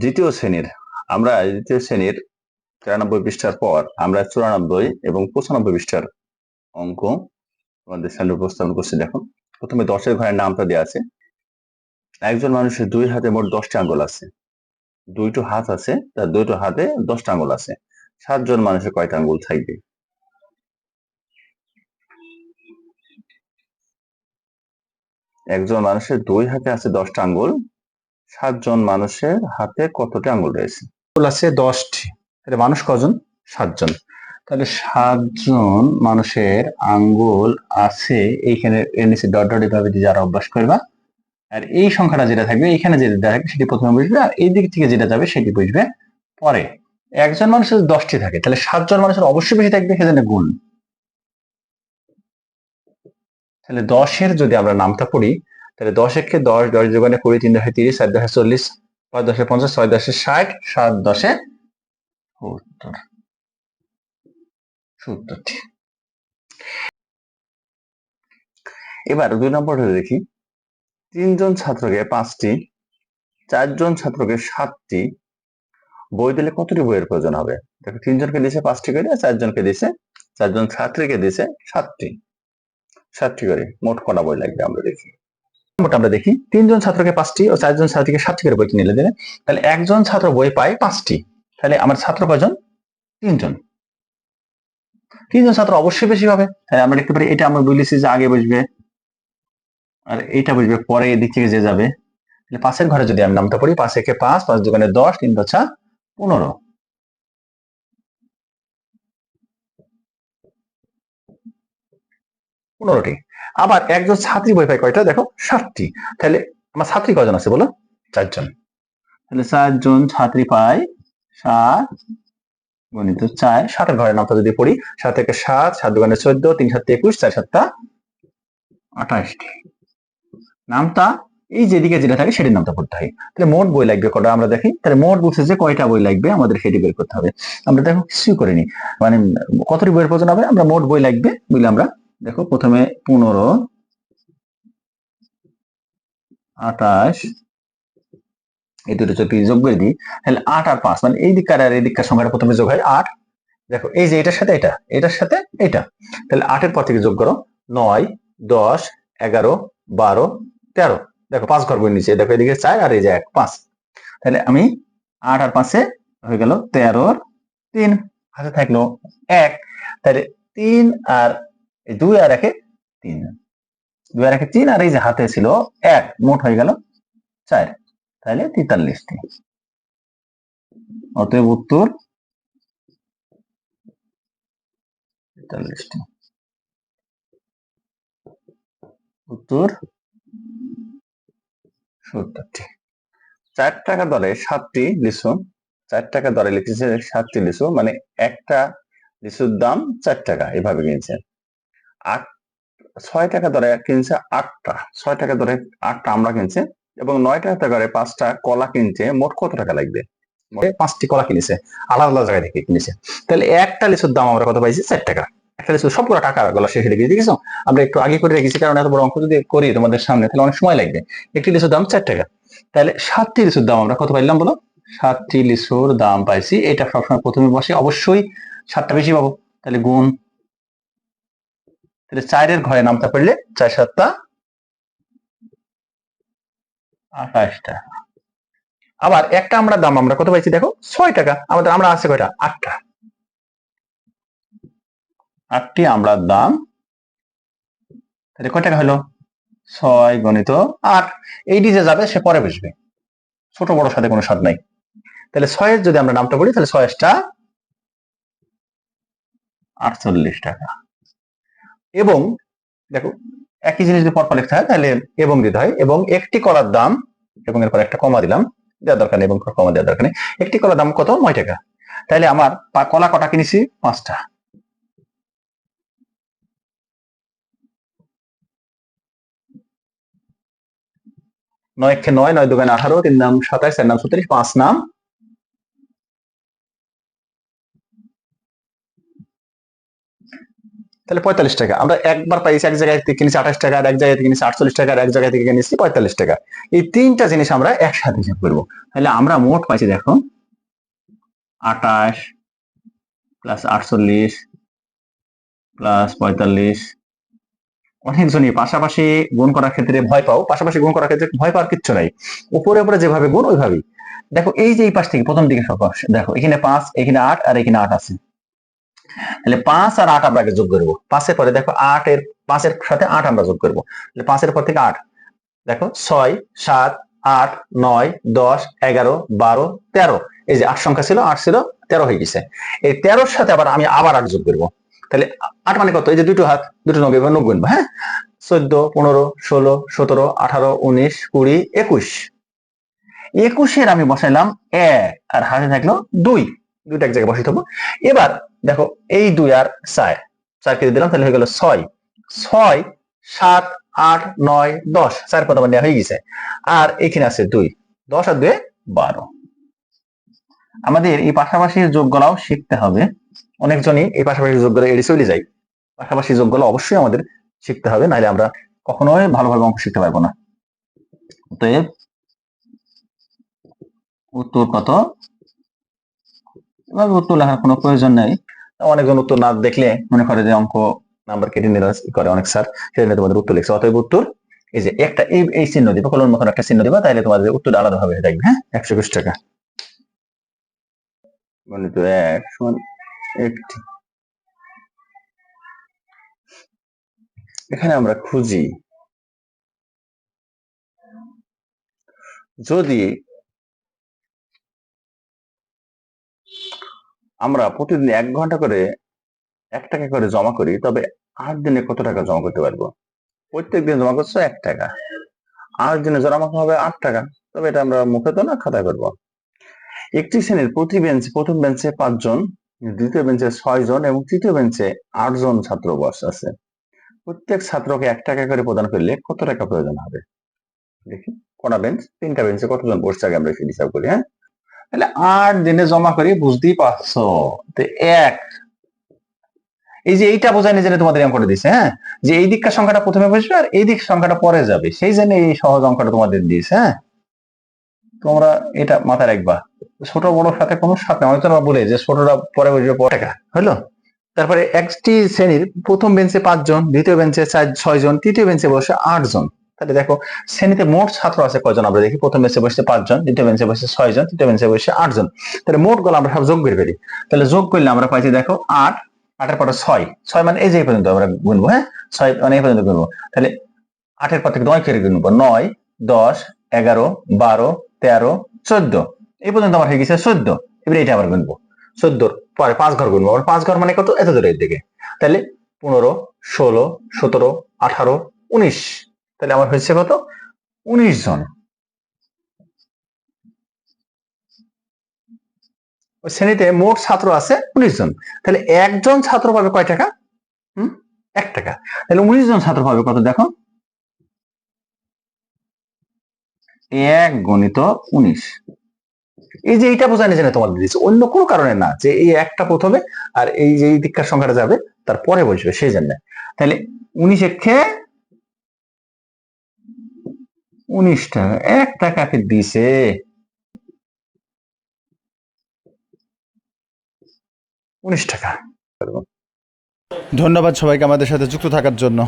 দ্বিতীয় শ্রেণির, আমরা দ্বিতীয় শ্রেণির তিরানব্বই পৃষ্ঠার পর আমরা চুরানব্বই এবং পঁচানব্বই পৃষ্ঠার অঙ্ক আমাদের সামনে উপস্থাপন করছি। দেখো, প্রথমে দশের ঘরের নামটা দেওয়া আছে। একজন মানুষের দুই হাতে মোট দশটি আঙ্গুল আছে। দুইটো হাত আছে, তার দুইটো হাতে দশটা আঙ্গুল আছে। সাতজন মানুষের কয়টা আঙ্গুল থাকবে? একজন মানুষের দুই হাতে আছে দশটা আঙ্গুল সাতজন মানুষের হাতে কতটা আঙ্গুল রয়েছে? আঙ্গুল আছে দশটি। তাহলে মানুষ কজন? সাতজন। তাহলে সাতজন মানুষের আঙ্গুল আছে এইখানে এর নিচে ডট ডট এভাবে দিয়ে যারা অভ্যাস করবা আর এই সংখ্যাটা যেটা থাকবে এখানে যেটা থাকবে সেটি প্রথমে বুঝবে আর এই দিক থেকে যেটা যাবে সেটি বুঝবে পরে। একজন মানুষের দশটি থাকে তাহলে সাতজন মানুষের অবশ্যই বেশি থাকবে সেজন্য গুণ। তাহলে দশের যদি আমরা নামটা পড়ি, তাহলে দশ একে দশ দশ যোগানে কুড়ি, তিন দশে তিরিশ, চার দশে চল্লিশ, পাঁচ দশে পঞ্চাশ, ছয় দশে ষাট, সাত দশে সত্তর। সত্তরটি এবার দুই নম্বরটা দেখি। তিনজন ছাত্রকে পাঁচটি, চারজন ছাত্রকে সাতটি। বই দিলে কতটি বইয়ের প্রয়োজন হবে? দেখো, তিনজনকে দিছে পাঁচটি করে, চারজনকে দিছে, চারজন ছাত্রীকে দিছে সাতটি। সাতটি করে, মোট কটা বই লাগবে আমরা দেখি। নম্বরটা আমরা দেখি, তিনজন ছাত্রকে পাঁচটি ও চারজন ছাত্রীকে সাতটি করে বই কিনে নিলে দিলে, তাহলে একজন ছাত্র বই পায় পাঁচটি। তাহলে আমার ছাত্র কজন তিনজন। তিনজন ছাত্র অবশ্যই বেশি পাবে। তাহলে আমরা দেখতে পারি, এটা আমরা বলেছি যে আগে বুঝবে আর এটা বুঝবে পরে এদিক থেকে যে যাবে। পাঁচের ঘরে যদি আমি নামটা পড়ি পাঁচ একে পাঁচ পাঁচ দোকানে দশ, তিন দশা পনেরো। পনেরোটি। আবার একজন ছাত্রী বই পায় কয়টা? দেখো ষাটটি তাহলে আমার ছাত্রী কজন আছে বলো? চারজন। তাহলে চারজন ছাত্রী পায় সাত গণিত চার, সাতের ঘরের নামটা যদি পড়ি, সাত থেকে সাত সাত দোকানে চোদ্দ, তিন সাত একুশ, চার সাতটা আঠাশটি। নামটা, এই যেদিকে যেটা থাকে সেটির নামটা পড়তে হয়। তাহলে মোট বই লাগবে কটা আমরা দেখি? তাহলে মোট বলছে যে কয়টা বই লাগবে আমাদের সেটি বের করতে হবে। আমরা দেখো কিছুই করিনি। মানে কতটি বইয়ের প্রয়োজন হবে? আমরা মোট বই লাগবে বুঝলে আমরা দেখো প্রথমে পনেরো, আঠাশ, এই দুটো যদি যোগ করে দিই, তাহলে আট আর পাঁচ মানে এই দিককার আর এই দিককার সংখ্যাটা প্রথমে যোগ হয় আট। দেখো, এই যে এটার সাথে এটা, এটার সাথে এটা, তাহলে আটের পর থেকে যোগ করো, নয়, দশ, এগারো, বারো, তেরো। দেখো, পাঁচ ঘর বই নিচে, দেখো এদিকে চার আর এই যে এক, পাঁচ। তাহলে আমি আট আর পাঁচে হয়ে গেল তেরোর তিন। হাতে থাকল এক। তাহলে তিন আর এই দুই আর একে তিন। দুই আর একে তিন আর এই যে হাতে ছিল এক, মোট হয়ে গেল চার। তাহলে তেতাল্লিশটি। অতএব উত্তর তেতাল্লিশটি। উত্তর সত্তরটি। চার টাকা দরে সাতটি লিচু চার টাকা দরে লিখেছে সাতটি লিচু মানে একটা লিচুর দাম চার টাকা, এভাবে কিনছে আট, ছয় টাকা দরে কিনছে আটটা, ছয় টাকা দরে আটটা আমরা কিনছে এবং নয় টাকা করে পাঁচটা কলা কিনছে, মোট কত টাকা লাগবে? পাঁচটি কলা কিনেছে, আলাদা আলাদা থেকে কিনেছে। তাহলে একটা লিচুর দাম আমরা কত পাইছি? চার টাকা। একটা সবগুলো টাকা দেখেছ? আমরা একটু আগে করে রেখেছি, কারণ এত বড় অঙ্ক যদি করি তোমাদের সামনে, তাহলে অনেক সময় লাগবে। একটি লিচুর দাম চার টাকা। তাহলে সাতটি লিচুর দাম আমরা কত পাইলাম বলো? সাতটি লিচুর দাম পাইছি, এটা সবসময় প্রথমে বসে অবশ্যই সাতটা বেশি পাবো। তাহলে গুণ তাহলে চারের ঘরে নামটা পড়লে চার সাতটা আঠাশটা। আবার একটা আমরা দাম, আমরা কত পাইছি দেখো? ছয় টাকা। আমাদের, আমরা আছে কয়টা? আটটা। আটটি আমরা দাম। তাহলে কয় টাকা হলো? ছয় গণিত আট। এইটি যে যাবে, সে পরে বসবে ছোট বড় সাথে কোনো স্বাদ নাই। তাহলে ছয়ের যদি আমরা নামটা বলি, তাহলে ছয়টা আটচল্লিশ টাকা। এবং দেখো, একই জিনিস যদি পরপর লিখতে হয়, তাহলে এবং দিতে হয় এবং একটি কলার দাম, এবং এরপর একটা কমা দিলাম, দেওয়ার দরকার নেই এবং কমা দেওয়ার দরকার নেই। একটি কলার দাম কত? নয় টাকা। তাহলে আমার কলা কটা কিনেছি? পাঁচটা। নয় একে নয় নয় দোকানে আঠারো, তিন নাম সাতাশ, চার নাম ছত্রিশ, পাঁচ নাম তাহলে পঁয়তাল্লিশ টাকা। আমরা একবার পাইছি এক জায়গায় থেকে কিনেছি আঠাশ টাকা এক জায়গায় থেকে কিনেছি আটচল্লিশ টাকা এক জায়গায় থেকে কিনেছি পঁয়তাল্লিশ টাকা। এই তিনটা জিনিস আমরা একসাথে হিসাব করব। তাহলে আমরা মোট পাইছি দেখো, আঠাশ প্লাস আটচল্লিশ প্লাস পঁয়তাল্লিশ। অনেকজনই পাশাপাশি গুণ করার ক্ষেত্রে ভয় পাও, পাশাপাশি গুণ করার ক্ষেত্রে ভয় পাওয়ার কিচ্ছু নাই। উপরে উপরে যেভাবে গুণ, ওইভাবেই। দেখো এই যে এই পাশ থেকে প্রথম দিকে দেখো, এখানে পাঁচ, এখানে আট, আর এখানে আট আছে। তাহলে পাঁচ আর আট আমরা যোগ করব। পাঁচের পরে দেখো আট এর, পাঁচের সাথে আট আমরা যোগ করব। তাহলে পাঁচের পর থেকে আট। দেখো ছয়, সাত, আট, নয়, দশ, এগারো, বারো, তেরো। এই যে আট সংখ্যা ছিল, আট ছিল, তেরো হয়ে গেছে। এই তেরোর সাথে আবার আমি আবার আট যোগ করব। তাহলে আট মানে কত? এই যে দুটো হাত, দুটো নব্বই, এবার নব্বই হ্যাঁ? চোদ্দ, পনেরো, ষোলো, সতেরো, আঠারো, উনিশ, কুড়ি, একুশ। একুশের আমি বসাইলাম এক, আর হাতে থাকল দুই। দুইটা এক জায়গায় বসাই থাকব এবার দেখো, এই দুই আর চার চার কেটে দিলাম, তাহলে হয়ে গেল ছয়। ছয়, সাত, আট, নয়, দশ, চার কত নেওয়া হয়ে গেছে। আর এখানে আছে দুই, দশ আর দুয়ে বারো। আমাদের এই পাশাপাশি যোগগুলাও শিখতে হবে। অনেকজনই এই পাশাপাশি যোগগুলো এড়িয়ে চলে যায়। পাশাপাশি যোগগুলো অবশ্যই আমাদের শিখতে হবে, নাহলে আমরা কখনোই ভালোভাবে অঙ্ক শিখতে পারব না। অতএব উত্তর কত? এবার উত্তর লেখার কোনো প্রয়োজন নেই। অনেকজন উত্তর না দেখলে মনে করে যে অঙ্ক নাম্বার কেটে ই করে অনেক স্যার সেটা তোমাদের উত্তর লিখছে। অতএব উত্তর, এই যে একটা এই এই চিহ্ন দিবা, কলম মতন একটা চিহ্ন দিবা তাহলে তোমাদের উত্তর আলাদা হবে দেখবে হ্যাঁ? একশো একুশ টাকা। গণিত এক একটি। এখানে আমরা খুঁজি। যদি আমরা প্রতিদিন এক ঘণ্টা করে এক টাকা করে জমা করি, তবে আট দিনে কত টাকা জমা করতে পারব? প্রত্যেক দিন জমা করছ এক টাকা। আট দিনে জমা হবে আট টাকা, তবে এটা আমরা মুখে তো না, খাতায় করব। একটি শ্রেণির প্রতি বেঞ্চ প্রথম বেঞ্চে পাঁচজন দ্বিতীয় বেঞ্চে ছয় জন এবং তৃতীয় বেঞ্চে আট জন ছাত্র বস আছে। প্রত্যেক ছাত্রকে এক টাকা করে প্রদান করলে কত টাকা প্রয়োজন হবে? দেখি, কটা বেঞ্চ তিনটা বেঞ্চে কতজন বসছে আগে আমরা হিসাব করি হ্যাঁ? তাহলে আট দিনে জমা করি, বুঝতেই পারছ? এক। এই যে এইটা বোঝায় নিজের তোমাদের অঙ্কটা দিছে হ্যাঁ? যে এই দিককার সংখ্যাটা প্রথমে বসবে আর এই দিক সংখ্যাটা পরে যাবে। সেই জন্য এই সহজ অঙ্কটা তোমাদের দিয়েছে হ্যাঁ? তোমরা এটা মাথায় রাখবা। ছোট বড় সাথে কোনো সাথে অনেক বলে যে ছোটরা পরে বসবে, পরে টাকা হলো? তারপরে একটি শ্রেণির প্রথম বেঞ্চে পাঁচজন, দ্বিতীয় বেঞ্চে চার ছয় জন তৃতীয় বেঞ্চে বসে আট জন তাহলে দেখো, শ্রেণীতে মোট ছাত্র আছে কয়জন আমরা দেখি? প্রথম বেঞ্চে বসে পাঁচজন, দ্বিতীয় বেঞ্চে বসে ছয় জন তৃতীয় বেঞ্চে বসে আট জন তাহলে মোটগুলো আমরা সব যোগ করে। ফেলি তাহলে যোগ করলে আমরা পাইছি দেখো আট, আটের পরে ছয়। ছয় মানে এই যে পর্যন্ত আমরা গুনবো হ্যাঁ? ছয় মানে এই পর্যন্ত গুনবো। তাহলে আটের পর থেকে নয় করে গুনবো। নয়, দশ, এগারো, বারো, তেরো, চোদ্দ। এই পর্যন্ত আমার হয়ে গেছে চোদ্দ। এবার এটা আবার গুনবো। চোদ্দোর পরে পাঁচ ঘর গুনবো। আবার পাঁচ ঘর মানে কত? এত দূরের দিকে। তাহলে পনেরো, ষোলো, সতেরো, আঠারো, উনিশ। তাহলে আমার হয়েছে কত? উনিশ জন। ওই শ্রেণীতে মোট ছাত্র আছে উনিশ জন। তাহলে একজন ছাত্র পাবে কয় টাকা? হুম? এক টাকা। তাহলে উনিশ জন ছাত্র পাবে কত দেখো? এক গণিত উনিশ। এই যে এইটা বোঝায় জেনে তোমাদের দিচ্ছে অন্য কোনো কারণে না যে এই একটা প্রথমে আর এই যে দীক্ষার সংখ্যাটা যাবে, তারপরে বসবে, সেই জন্য। তাহলে উনিশ একে উনিশ টাকা এক টাকাকে দিছে। উনিশ টাকা। ধন্যবাদ সবাইকে আমাদের সাথে যুক্ত থাকার জন্য।